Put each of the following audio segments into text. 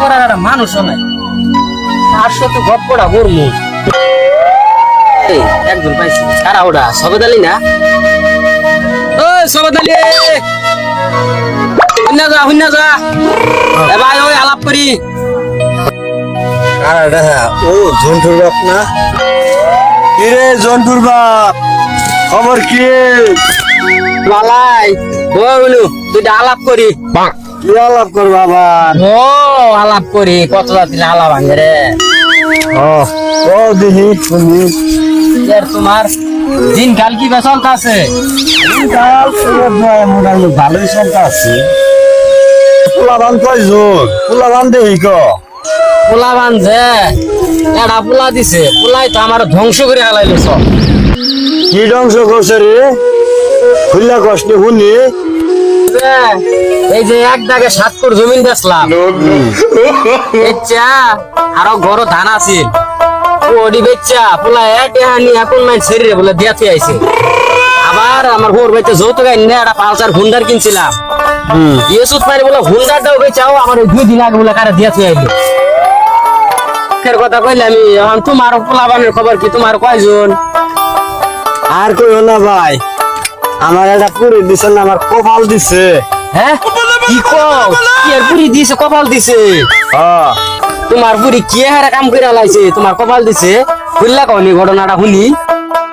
মানুষও নাই। তার সাথে গপ্পটা এই, একজন পাইছি। কারা ওটা? সবেদ আলী না? ওই সবেদ আলী। হুন্না যা হুন্না যা। এ ভাই ওই আলাপ করি। আর ও জন্টুর বাপ না? কিরে জন্টুর বাপ? খবর কি? বালাই ও বলু তুই আলাপ করি। কি আলাপ করবা আবার ও আলাপ করি কত জাতির আলাপ ভাঙে রে? ও ও দিহি শুনি। এর তোমার দিনকাল কি বেসল আছে কাল সুরত ভাই মোটামুটি ভালোই আছে পোলাবান কয়জন? পোলাবান দেহি ক? পোলা বানছে এটা পোলা দিছে পোলাই তো আমার ধ্বংস করে হালাইলো সব কি ধ্বংস করছে রে? খুল্লা কষ্ট শুনি। এই যে এক দাগে সাত কোর জমিন বেচলাম। বেচা আরও ঘর ধান আছিল ওডি বেচা পোলা এটে হানি এখন নাই শরীরে বলে দিয়াতে আইছে। আবার আমার ঘর বেচে যৌতুক আইন না একটা পালসার হুন্ডার কিনছিলাম। ইয়েসুত পারি বলে হুন্ডারটাও বেচাও আমার দুই দিন আগে বলে কারা দিয়াতে আইলো? ফের কথা কইলে আমি তোমার পোলাবানের খবর কি? তোমার কয়জন? আর কইও না ভাই। আমার এটা পুরি দিছে না আমার কপাল দিছে। হ্যাঁ? কি কও? কি আর পুরি দিছে কপাল দিছে? হ্যাঁ। তোমার বুড়ি কি হারে কাম করে লাইছে? তোমার কপাল দিছে? খুললা কনি ঘটনাটা শুনি।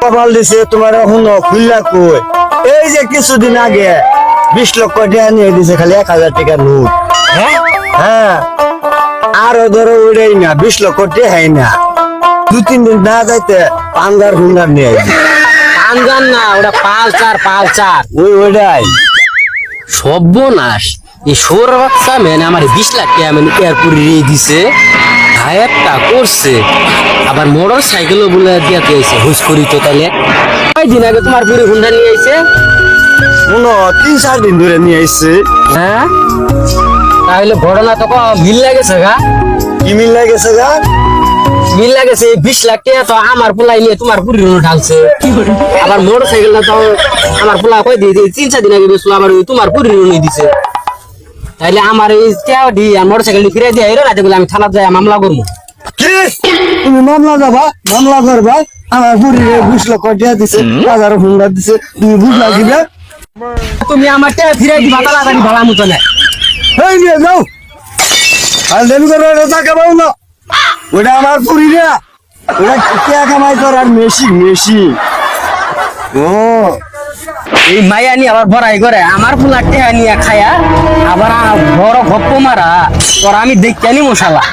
কপাল দিছে তোমার শুনো খুললা কই? এই যে কিছুদিন আগে বিশ লক্ষ টাকা নিয়ে দিছে খালি এক হাজার টাকা নোট হ্যাঁ? হ্যাঁ। আরও ধরো উড়াই না বিশ লক্ষ টাকাই না। দু তিন দিন না যাইতে পান্দার হুন্ডার নিয়ে না ওটা ওই ওইটাই। সর্বনাশ। এই সোর বাচ্চা মেনে আমার বিশ লাখ টাকা মানে এয়ারপুরি দিছে হায়ারটা করছে। আবার মোটর সাইকেলও বলে দিয়াতে আইছে হুস করি তো তাহলে। কয় দিন আগে তোমার বুড়ি হুন্ডা নিয়ে আইছে? শুনো তিন চার দিন ধরে নিয়ে আইছে। হ্যাঁ? তাহলে ঘটনা তো মিল লাগেছে গা? কি মিল লাগেছে গা? মিল লাগেছে বিশ লাখ টাকা তো আমার পোলাই নিয়ে তোমার পুরি ঢালছে। আবার মোটর সাইকেলটা তো আমার পোলা কই দিয়ে তিন চার দিন আগে বেসলো ওই তোমার পুরি নিয়ে দিছে। তাইলে আমার এই দি আর মোটর সাইকেল ফিরে দিয়ে এলো রাতে বলে আমি থানা যাই মামলা করব কি? তুমি মামলা যাবা মামলা করবা? আমার বুড়িরে বিশ লক্ষ টাকা দিছে হাজার হুন্ডার দিছে তুমি বুঝলা দিবে? তুমি আমার টাকা ফিরে দিবা তাড়াতাড়ি ভাড়া মতো না। এই নিয়ে যাও। আর দেবী করে টাকা পাবো না। ওটা আমার পুরি না। ওটা টিকা কামাই করার মেশিন মেশিন। ও। এই মাইয়া নিয়ে আবার বড়াই করে, আমার ফুলা টাকা নিয়ে খায়া আবার বড় গপ্প মারা। তোর আমি দেখতে নি মশালা